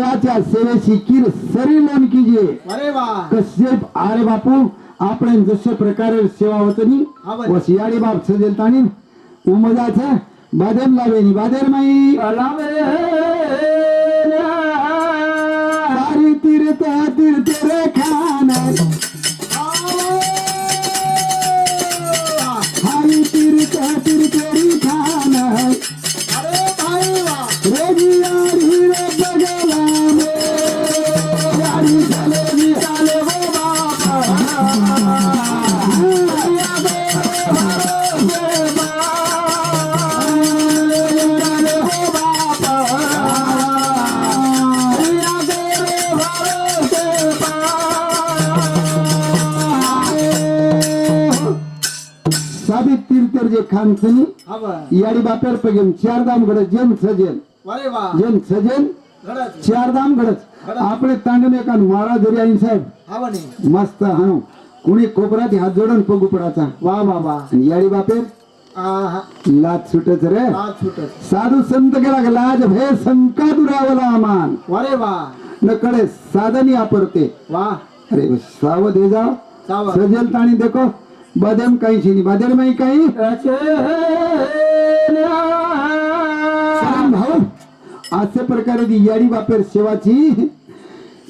वयाच्या सेवेची किर सरी लोन कीजिए अरे वा कसे अरे बापू આપણે જશે પ્રકારે સેવા હોતની હા ભાઈ. વસિયાળી બાપ સજેલ તાણી ઉમદા છે બાદેમ લાવેની બાદેર માં તારી તીર્થ તીર્થ રે ખાના ખાન છે ની हा वा યાડી બાપેર પગેમ ચાર ધામ ઘડે જેમ સજેલ अरे वा જેમ સજેલ घडत ચાર ધામ ઘડત આપણે તાંડને કાન મારા દરિયા સાહેબ हा म्हणे मस्त हाणू कुणी कोपरात हात जोडून पगू पडाचा वा वा वा आणि याडी बापे आहा लाज सुटच रे आज सुटत साधू संत गेला का लाज भय संका दुरावला अमान अरे वा न कडे साधनी वापरते वा अरे सावध हे जाओ सावध. सजेल ताणी देखो बदेम काही शिनी बदेल माही काही। भाऊ असे प्रकारे ती याडी बापेर सेवाची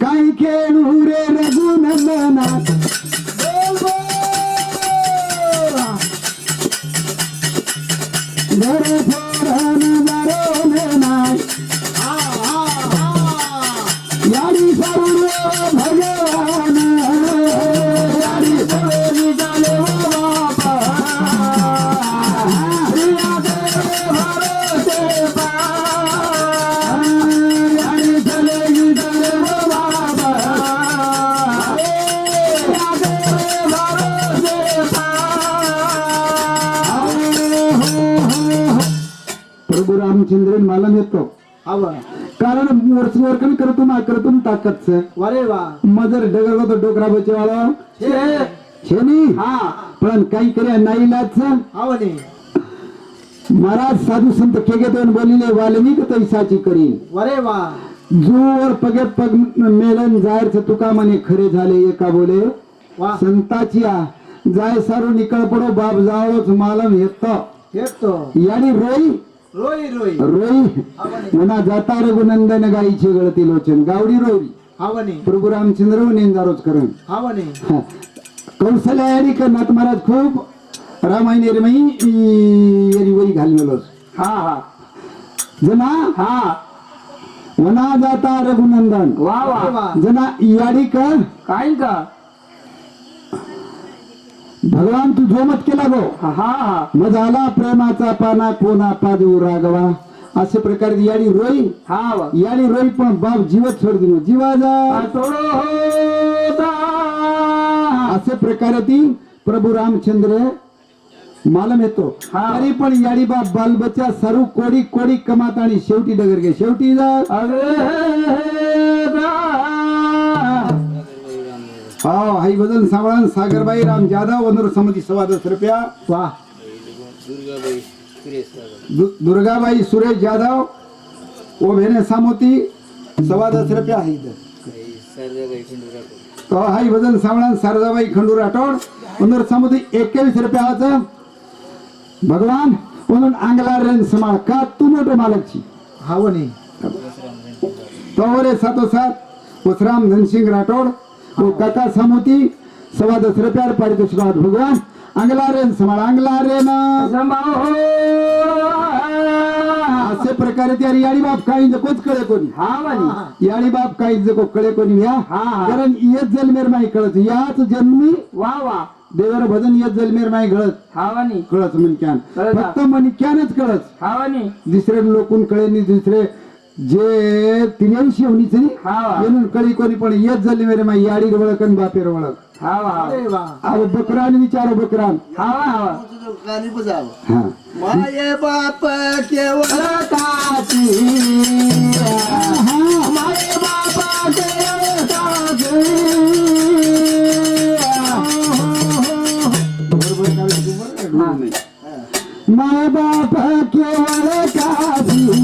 काही खेळू रे रघुनंदनाथ घर मला नेतो. कारण वर्षवर्कन करतो ना करतो ताकद अरे वा. मजर डगर होतो डोकरा बचे वाला छेनी हा. पण काही करे नाही महाराज साधू संत केगे दोन बोलिले वाल्मिक तैसाची करी. अरे वा. जोवर पगे पग मेलन जाहीर तुका म्हणे खरे झाले एका बोले. वा. संताची जाय सारू निकळ पडो बाप जावच मालम येतो. येतो. यानी रोई रोई रोई. रोई? म्हणे जाता रघुनंदन गाईचे गळती लोचन. गावडी रोई. म्हणे प्रभू रामचंद्र नेंदारोच करण म्हणे कौशल्या महाराज खूप रामायण एरमई एरी वही घाललेलोस हा हा. जना? हा. वना जाता रघुनंदन. वा वा. वा जना याडी कर काय का? भगवान तू जोमत केला गो. हा हा मग झाला प्रेमाचा पाना कोणा पादू रागवा. असे प्रकारे याडी रोई. हा याडी रोई पण बाप जीवत सोड दिनो जीवा जा. सोडो होता असे प्रकारे ती प्रभू रामचंद्र मालम येतो. तरी पण याडी बाप बालबच्चा सर्व कोडी कोडी कमात आणि शेवटी डगर गे शेवटी जा. हो हाई वजन सावळान सागरबाई राम जाधव वनर समती सव्वा दस रुपया वा दु- दुर्गाबाई सुरेश जाधव ओ भेने सामोती सव्वा दस रुपया आहे. तो हाई वजन सावळान शारदाबाई खंडू राठोड वनर सामोती एकवीस रुपयाचं भगवान म्हणून अंगला रेन समाळ का तू मोठं मालकची हा म्हणे तोवरे सातोसात वसराम धनसिंग राठोड काका सामोती सव्वा दस रुपयावर पारितोषिक भगवान। अंगला रेन समाळ अंगला रेन असे प्रकारे त्या याडी बाप काही जकोच कळे कोणी। हा याडी बाप काही जको कळे कोणी या। हा, हा. कारण येत जलमेर माही कळत याच जन्मी वा वा। देवर भजन येत जलमेर माही घडत हा म्हणे कळत म्हणक्यान हा. फक्त म्हणक्यानच कळत। हा म्हणे दुसरे लोकून कळेनी दुसरे जे तिन्याशी होणीच हा. म्हणून कळी कोणी पण येत झाली मेरे माई याडी वळख आणि बापेर हा वा अहो बकरान विचारो बकरान. हा हा हा. माये बाप केवळ काची माय केवळ बाप केवळ काची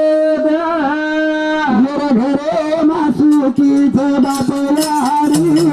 घर घरे मासुकीच बाप वारी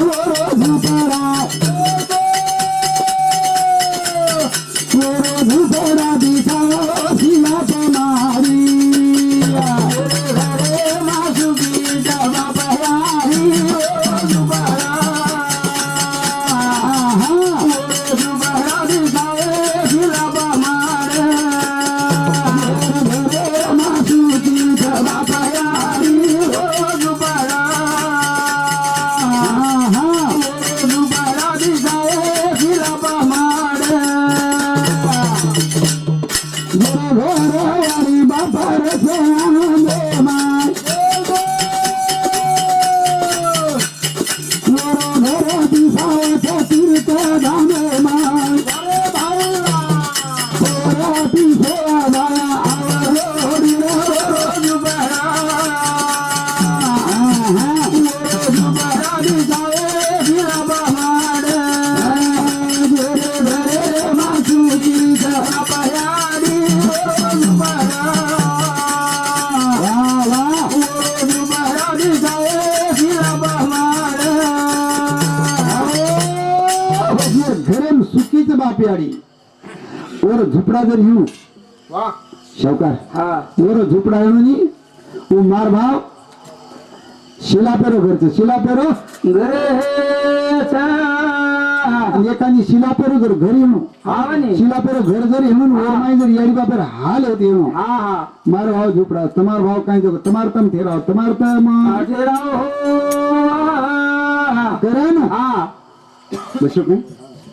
झोपड़ा कर यू शौकर तेरो झोपड़ा है नी वो मार भाव. शिला पेरो करते शिला पेरो. एकानी शिला पेरो जर घरी येऊ शिला पेरो घर जर येऊन वर जर याडी बापेर हाल होते येऊ मार भाव झोपड़ा तमार भाव काय जो तमार तम ठेराव तमार तम. करा ना. हा. बसू काय हो,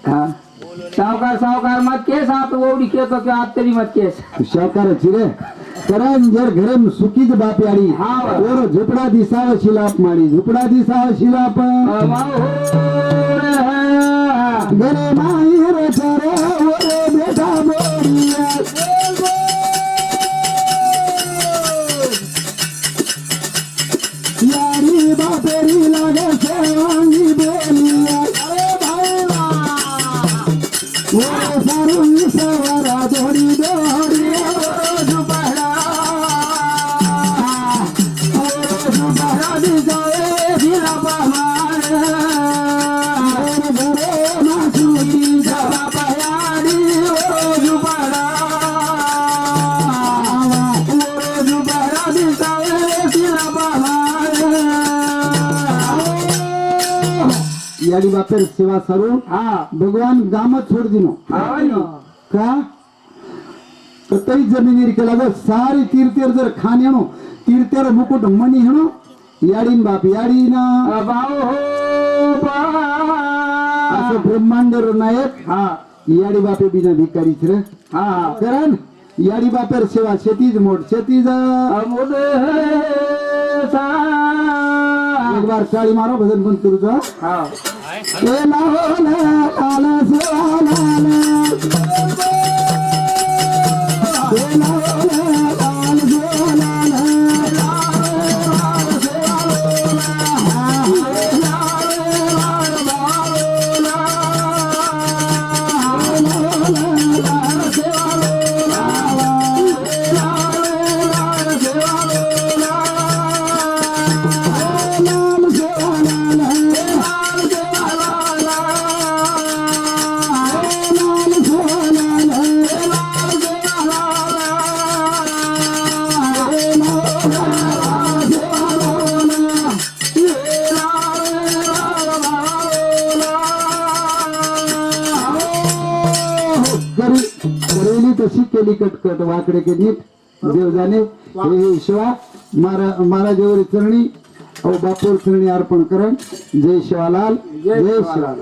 हा. सावकार सावकार मत केस आता ओवडी केस किंवा आत तरी मत केस. सावकाराची रे करण जर गरम सुकीच बापी आली पोर झुपडा दिसाव शिलाप माडी झुपडा दिसाव शिलाप गरमा याडी बापेर सेवा सरू. हाँ. भगवान गाम छोड़ दिनो. का? तो तई केला वो सारी तीर्थेर जर खान हेणो तीर्थेर मुकुट मनी हेणो याडीन बाप याडी याडीना हो, असं ब्रह्मांड नायक हा. याडी बापे बिना भिकारी रे हा. कारण याडी बापेर सेवा शेतीज मोठ शेतीज. मोठ एक बार चाळी मारो भजन पण करू जा. करेली केली कटकट वाकडे के नीट देव जाणे हे शिवा महारा महाराजावरी चरणी अहो बापूर चरणी अर्पण करण. जय शिवालाल जय शिवालाल.